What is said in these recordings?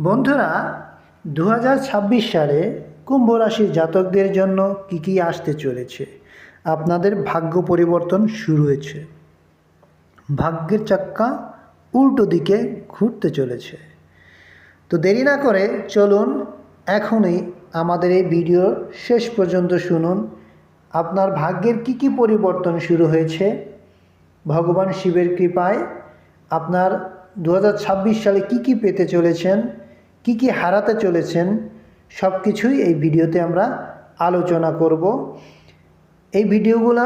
বন্ধুরা দু হাজার ছাব্বিশ সালে কুম্ভ রাশির জাতকদের জন্য কি কি আসতে চলেছে? আপনাদের ভাগ্য পরিবর্তন শুরু হয়েছে। ভাগ্যের চাক্কা উল্টো দিকে ঘুরতে চলেছে। তো দেরি না করে চলুন এখনই আমাদের এই ভিডিও শেষ পর্যন্ত শুনুন। আপনার ভাগ্যের কি কি পরিবর্তন শুরু হয়েছে? ভগবান শিবের কৃপায় আপনার দু হাজার ছাব্বিশ সালে কি কি পেতে চলেছেন, কি কি হারাতে চলেছেন, সব কিছুই এই ভিডিওতে আমরা আলোচনা করব। এই ভিডিওগুলো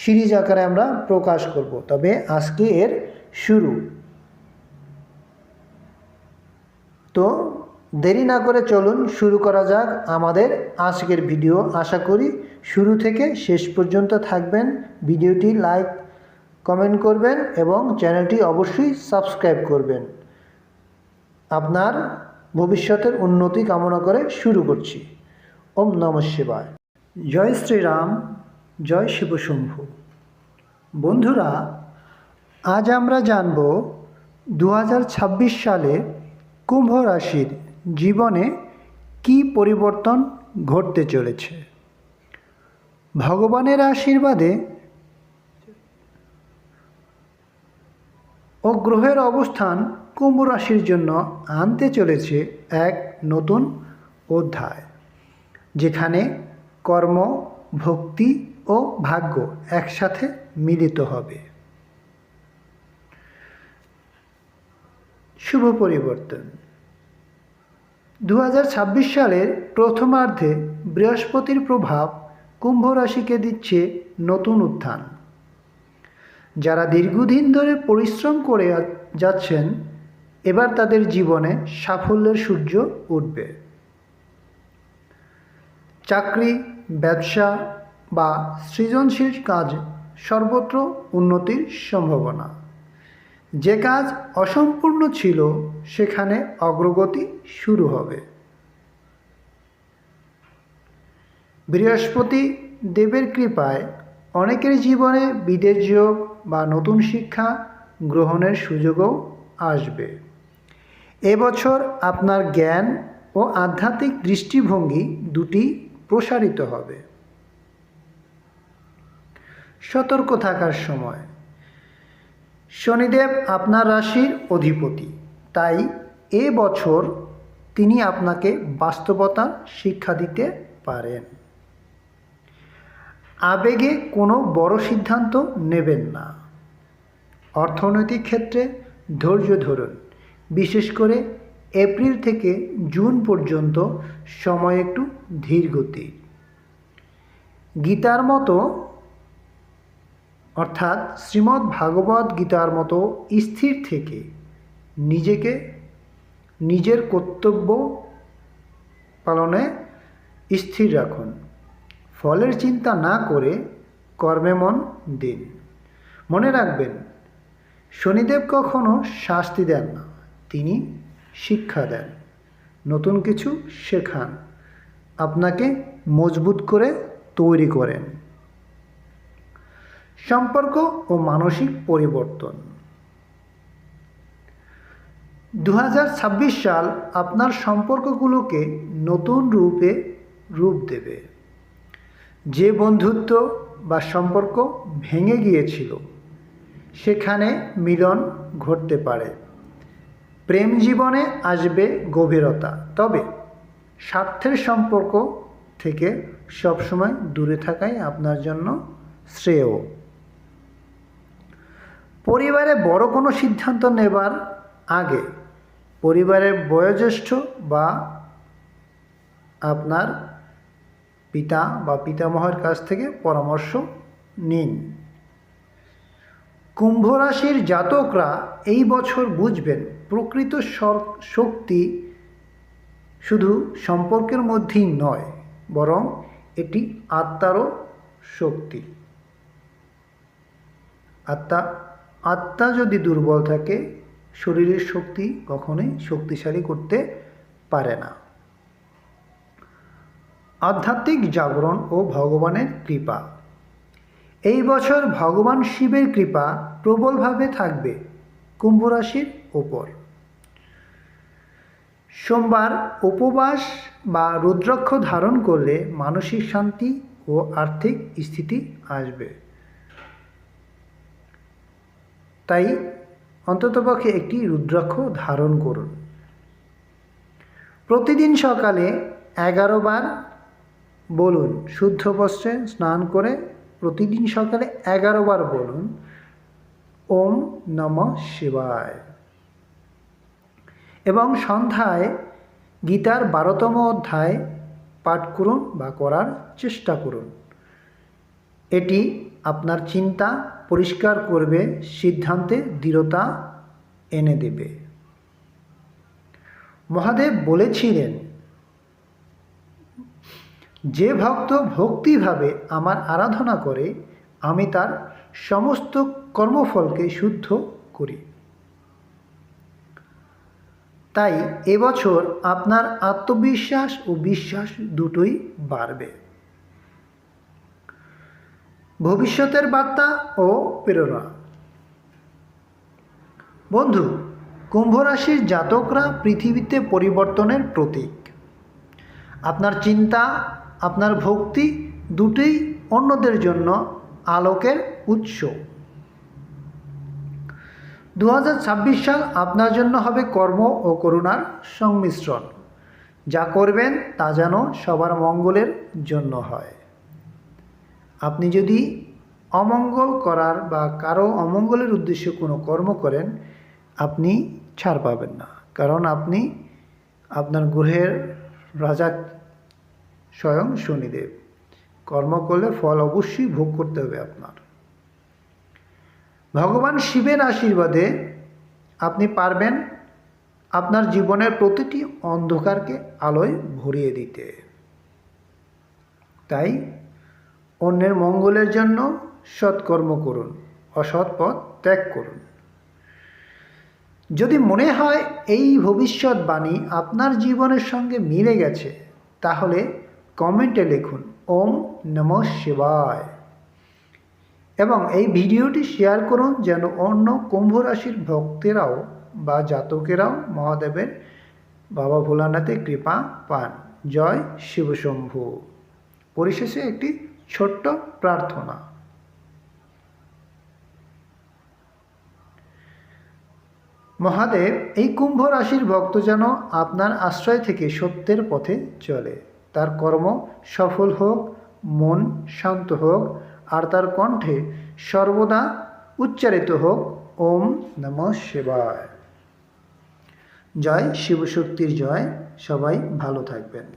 সিরিজ আকারে আমরা প্রকাশ করব, তবে আজকে এর শুরু। তো দেরি না করে চলুন, শুরু করা যাক আমাদের আজকের ভিডিও। আশা করি শুরু থেকে শেষ পর্যন্ত থাকবেন। ভিডিওটি লাইক কমেন্ট করবেন এবং চ্যানেলটি অবশ্যই সাবস্ক্রাইব করবেন। আপনার ভবিষ্যতের উন্নতি কামনা করে শুরু করছি। ওম নম শিবায়। জয় শ্রীরাম, জয় শিবশম্ভু বন্ধুরা, আজ আমরা জানব দু হাজার ছাব্বিশ সালে কুম্ভ রাশির জীবনে কি পরিবর্তন ঘটতে চলেছে। ভগবানের আশীর্বাদে ও গ্রহের অবস্থান কুম্ভ রাশির জন্য আনতে চলেছে এক নতুন অধ্যায়, যেখানে কর্ম, ভক্তি ও ভাগ্য একসাথে মিলিত হবে। শুভ পরিবর্তন। দু হাজার ছাব্বিশ সালের প্রথমার্ধে বৃহস্পতির প্রভাব কুম্ভ রাশিকে দিচ্ছে নতুন উত্থান। যারা দীর্ঘদিন ধরে পরিশ্রম করে যাচ্ছেন, এবার তাদের জীবনে সাফল্যের সূর্য উঠবে। চাকরি, ব্যবসা বা সৃজনশীল কাজ সর্বত্র উন্নতির সম্ভাবনা। যে কাজ অসম্পূর্ণ ছিল, সেখানে অগ্রগতি শুরু হবে। বৃহস্পতি দেবের কৃপায় অনেকের জীবনে বিদেশ যোগ বা নতুন শিক্ষা গ্রহণের সুযোগও আসবে। এবছর আপনার জ্ঞান ও আধ্যাত্মিক দৃষ্টিভঙ্গি দুটি প্রসারিত হবে। সতর্ক থাকার সময়। শনিদেব আপনার রাশির অধিপতি, তাই এ বছর তিনি আপনাকে বাস্তবতা শিক্ষা দিতে পারেন। আবেগে কোনো বড় সিদ্ধান্ত নেবেন না। অর্থনৈতিক ক্ষেত্রে ধৈর্য ধরুন, বিশেষ করে এপ্রিল থেকে জুন পর্যন্ত সময় একটু ধীর গতি। গীতার মতো, অর্থাৎ শ্রীমদ্ ভাগবত গীতার মতো স্থির থেকে নিজেকে নিজের কর্তব্য পালনে স্থির রাখুন। ফলের চিন্তা না করে কর্মে মন দিন। মনে রাখবেন, শনিদেব কখনো শাস্তি দেন না, তিনি শিক্ষা দেন। নতুন কিছু শেখান, আপনাকে মজবুত করে তৈরি করেন। সম্পর্ক ও মানসিক পরিবর্তন। দু হাজার ছাব্বিশ সাল আপনার সম্পর্কগুলোকে নতুন রূপে রূপ দেবে। যে বন্ধুত্ব বা সম্পর্ক ভেঙে গিয়েছিল, সেখানে মিলন ঘটতে পারে। প্রেম জীবনে আসবে গভীরতা, তবে স্বার্থের সম্পর্ক থেকে সবসময় দূরে থাকাই আপনার জন্য শ্রেয়। পরিবারে বড় কোনো সিদ্ধান্ত নেবার আগে পরিবারের বয়োজ্যেষ্ঠ বা আপনার পিতা বা পিতামহের কাছ থেকে পরামর্শ নিন। কুম্ভ রাশির জাতকরা এই বছর বুঝবেন, প্রকৃত শক্তি শুধু সম্পর্কের মধ্যেই নয়, বরং এটি আত্মারও শক্তি। আত্মা আত্মা যদি দুর্বল থাকে, শরীরের শক্তি কখনোই শক্তিশালী করতে পারে না। আধ্যাত্মিক জাগরণ ও ভগবানের কৃপা। এই বছর ভগবান শিবের কৃপা প্রবলভাবে থাকবে কুম্ভ রাশির ওপর। সোমবার উপবাস বা রুদ্রাক্ষ ধারণ করলে মানসিক শান্তি ও আর্থিক স্থিতি আসবে। তাই অন্ততপক্ষে একটি রুদ্রাক্ষ ধারণ করুন। প্রতিদিন সকালে এগারো বার বলুন, শুদ্ধ বস্ত্রে স্নান করে প্রতিদিন সকালে এগারো বার বলুন, ওম নম শিবায়। এবং সন্ধ্যায় গীতার বারোতম অধ্যায় পাঠ করুন বা করার চেষ্টা করুন। এটি আপনার চিন্তা পরিষ্কার করবে, সিদ্ধান্তে দৃঢ়তা এনে দেবে। মহাদেব বলেছিলেন যে ভক্ত ভক্তিভাবে আমার আরাধনা করে, আমি তার সমস্ত কর্মফলকে শুদ্ধ করি। তাই এবছর আপনার আত্মবিশ্বাস ও বিশ্বাস দুটোই বাড়বে। ভবিষ্যতের বার্তা ও প্রেরণা। বন্ধু, কুম্ভ রাশির জাতকরা পৃথিবীতে পরিবর্তনের প্রতীক। আপনার চিন্তা আপনার ভক্তি দুটোই অন্যদের জন্য আলোকের উৎস। দু হাজার ছাব্বিশ সাল আপনার জন্য হবে কর্ম ও করুণার সংমিশ্রণ। যা করবেন তা যেন সবার মঙ্গলের জন্য হয়। আপনি যদি অমঙ্গল করার বা কারও অমঙ্গলের উদ্দেশ্যে কোনো কর্ম করেন, আপনি ছাড় পাবেন না। কারণ আপনি আপনার গ্রহের রাজা স্বয়ং শনিদেব। কর্ম করলে ফল অবশ্যই ভোগ করতে হবে আপনার। ভগবান শিবের আশীর্বাদে আপনি পারবেন আপনার জীবনের প্রতিটি অন্ধকারকে আলোয় ভরিয়ে দিতে। তাই অন্যের মঙ্গলের জন্য সৎকর্ম করুন, অসৎ পথ ত্যাগ করুন। যদি মনে হয় এই ভবিষ্যৎবাণী আপনার জীবনের সঙ্গে মিলে গেছে, তাহলে কমেন্টে লিখুন, ওম নম শিবায়। এবং এই ভিডিওটি শেয়ার করুন যেন অন্য কুম্ভ রাশির ভক্তেরাও বা জাতকেরাও মহাদেবের বাবা ভোলানাথে কৃপা পান। জয় শিবশম্ভু পরিশেষে একটি ছোট্ট প্রার্থনা। মহাদেব, এই কুম্ভ রাশির ভক্ত যেন আপনার আশ্রয় থেকে সত্যের পথে চলে। তার কর্ম সফল হোক, মন শান্ত হোক, আর তার কণ্ঠে সর্বদা উচ্চারিত হোক, ওম নম শিবায়। জয় শিবশক্তির জয়, সবাই ভালো থাকবেন।